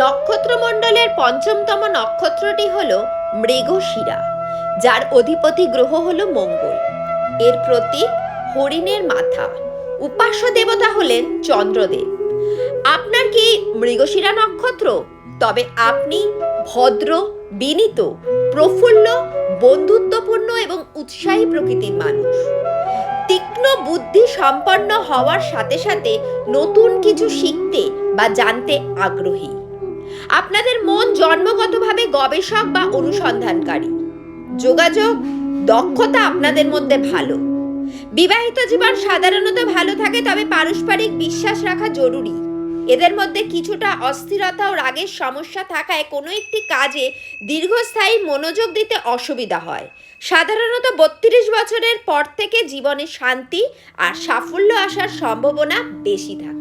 নক্ষত্রমণ্ডলের পঞ্চমতম নক্ষত্রটি হল মৃগশিরা, যার অধিপতি গ্রহ হল মঙ্গল। এর প্রতীক হরিণের মাথা। উপাস্য দেবতা হলেন চন্দ্রদেব। আপনার কি মৃগশিরা নক্ষত্র? তবে আপনি ভদ্র, বিনীত, প্রফুল্ল, বন্ধুত্বপূর্ণ এবং উৎসাহী প্রকৃতির মানুষ। তীক্ষ্ণ বুদ্ধি সম্পন্ন হওয়ার সাথে সাথে নতুন কিছু শিখতে বা জানতে আগ্রহী। আপনাদের মন জন্মগতভাবে গবেষক বা অনুসন্ধানকারী। যোগাযোগ, দক্ষতা আপনাদের মধ্যে ভালো। বিবাহিত জীবন সাধারণত ভালো থাকে, তবে পারস্পরিক বিশ্বাস রাখা জরুরি। এদের মধ্যে কিছুটা অস্থিরতা ও রাগের সমস্যা থাকায় কোনো একটি কাজে দীর্ঘস্থায়ী মনোযোগ দিতে অসুবিধা হয়। সাধারণত বত্রিশ বছরের পর থেকে জীবনে শান্তি আর সাফল্য আসার সম্ভাবনা বেশি থাকে।